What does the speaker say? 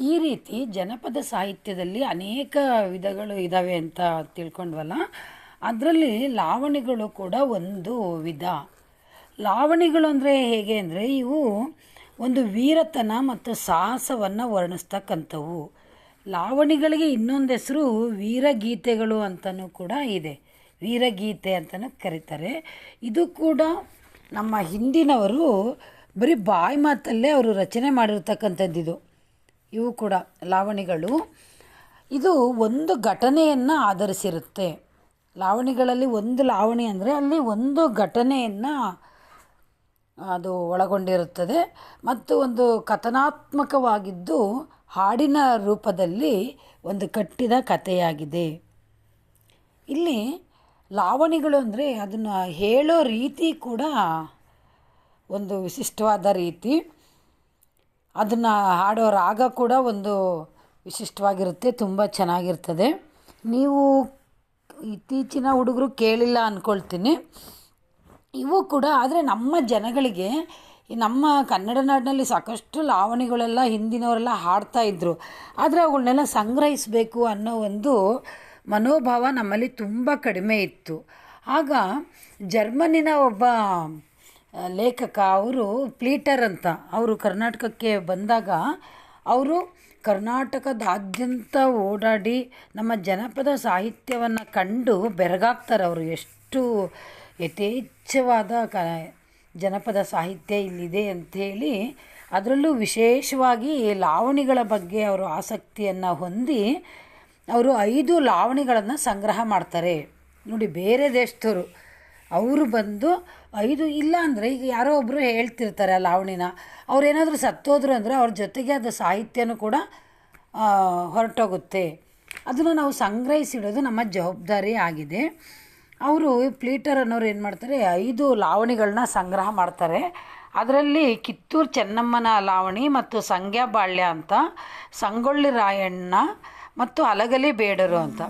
ಈ ರೀತಿ ಜನಪದ ಸಾಹಿತ್ಯದಲ್ಲಿ ಅನೇಕ ವಿಧಗಳು ಇದ್ದಾವೆ ಅಂತ ತಿಳ್ಕೊಂಡ್ವಲ್ಲ? ಅದರಲ್ಲಿ ಲಾವಣಿಗಳು ಕೂಡ ಒಂದು ವಿಧ. ಲಾವಣಿಗಳು ಅಂದರೆ ಹೇಗೆ ಅಂದರೆ ಇವು ಒಂದು ವೀರತನ ಮತ್ತು ಸಾಹಸವನ್ನು ವರ್ಣಿಸ್ತಕ್ಕಂಥವು. ಲಾವಣಿಗಳಿಗೆ ಇನ್ನೊಂದು ಹೆಸರು ವೀರಗೀತೆಗಳು ಅಂತಲೂ ಕೂಡ ಇದೆ. ವೀರಗೀತೆ ಅಂತಲೂ ಕರೀತಾರೆ. ಇದು ಕೂಡ ನಮ್ಮ ಹಿಂದಿನವರು ಬರೀ ಬಾಯಿ ಮಾತಲ್ಲೇ ಅವರು ರಚನೆ ಮಾಡಿರ್ತಕ್ಕಂಥದ್ದಿದು. ಇವು ಕೂಡ ಲಾವಣಿಗಳು. ಇದು ಒಂದು ಘಟನೆಯನ್ನು ಆಧರಿಸಿರುತ್ತೆ. ಲಾವಣಿಗಳಲ್ಲಿ ಒಂದು ಲಾವಣಿ ಅಂದರೆ ಅಲ್ಲಿ ಒಂದು ಘಟನೆಯನ್ನು ಅದು ಒಳಗೊಂಡಿರುತ್ತದೆ. ಮತ್ತು ಒಂದು ಕಥನಾತ್ಮಕವಾಗಿದ್ದು ಹಾಡಿನ ರೂಪದಲ್ಲಿ ಒಂದು ಕಟ್ಟಿದ ಕಥೆಯಾಗಿದೆ. ಇಲ್ಲಿ ಲಾವಣಿಗಳು ಅಂದರೆ ಅದನ್ನು ಹೇಳೋ ರೀತಿ ಕೂಡ ಒಂದು ವಿಶಿಷ್ಟವಾದ ರೀತಿ. ಅದನ್ನು ಹಾಡೋ ರಾಗ ಕೂಡ ಒಂದು ವಿಶಿಷ್ಟವಾಗಿರುತ್ತೆ, ತುಂಬ ಚೆನ್ನಾಗಿರ್ತದೆ. ನೀವು ಇತ್ತೀಚಿನ ಹುಡುಗರು ಕೇಳಿಲ್ಲ ಅಂದ್ಕೊಳ್ತೀನಿ ಇವು ಕೂಡ, ಆದರೆ ನಮ್ಮ ಜನಗಳಿಗೆ ನಮ್ಮ ಕನ್ನಡ ನಾಡಿನಲ್ಲಿ ಸಾಕಷ್ಟು ಲಾವಣಿಗಳೆಲ್ಲ, ಹಿಂದಿನವರೆಲ್ಲ ಹಾಡ್ತಾ ಇದ್ದರು ಆದರೆ ಅವುಗಳನ್ನೆಲ್ಲ ಸಂಗ್ರಹಿಸಬೇಕು ಅನ್ನೋ ಒಂದು ಮನೋಭಾವ ನಮ್ಮಲ್ಲಿ ತುಂಬ ಕಡಿಮೆ ಇತ್ತು. ಆಗ ಜರ್ಮನಿನ ಒಬ್ಬ ಲೇಖಕ ಅವರು ಪ್ಲೀಟರ್ ಅಂತ. ಅವರು ಕರ್ನಾಟಕಕ್ಕೆ ಬಂದಾಗ ಅವರು ಕರ್ನಾಟಕದಾದ್ಯಂತ ಓಡಾಡಿ ನಮ್ಮ ಜನಪದ ಸಾಹಿತ್ಯವನ್ನು ಕಂಡು ಬೆರಗಾಗ್ತಾರೆ ಅವರು. ಎಷ್ಟು ಯಥೇಚ್ಛವಾದ ಕ, ಜನಪದ ಸಾಹಿತ್ಯ ಇಲ್ಲಿದೆ ಅಂಥೇಳಿ ಅದರಲ್ಲೂ ವಿಶೇಷವಾಗಿ ಲಾವಣಿಗಳ ಬಗ್ಗೆ ಅವರು ಆಸಕ್ತಿಯನ್ನು ಹೊಂದಿ ಅವರು ಐದು ಲಾವಣಿಗಳನ್ನು ಸಂಗ್ರಹ ಮಾಡ್ತಾರೆ. ನೋಡಿ, ಬೇರೆ ದೇಶದವರು ಅವರು ಬಂದು ಐದು ಇಲ್ಲ ಅಂದರೆ ಈಗ ಯಾರೋ ಒಬ್ಬರು ಹೇಳ್ತಿರ್ತಾರೆ ಆ ಲಾವಣಿನ ಅವ್ರೇನಾದರೂ ಸತ್ತೋದ್ರು ಅಂದರೆ ಅವ್ರ ಜೊತೆಗೆ ಅದು ಸಾಹಿತ್ಯನೂ ಕೂಡ ಹೊರಟೋಗುತ್ತೆ. ಅದನ್ನು ನಾವು ಸಂಗ್ರಹಿಸಿಡೋದು ನಮ್ಮ ಜವಾಬ್ದಾರಿ ಆಗಿದೆ. ಅವರು ಪ್ಲೀಟರ್ ಅನ್ನೋರು ಏನು ಮಾಡ್ತಾರೆ, ಐದು ಲಾವಣಿಗಳನ್ನ ಸಂಗ್ರಹ ಮಾಡ್ತಾರೆ. ಅದರಲ್ಲಿ ಕಿತ್ತೂರು ಚೆನ್ನಮ್ಮನ ಲಾವಣಿ ಮತ್ತು ಸಂಗ್ಯಾ ಬಾಳ್ಯ ಅಂತ, ಸಂಗೊಳ್ಳಿ ರಾಯಣ್ಣ ಮತ್ತು ಅಲಗಲಿ ಬೇಡರು ಅಂತ.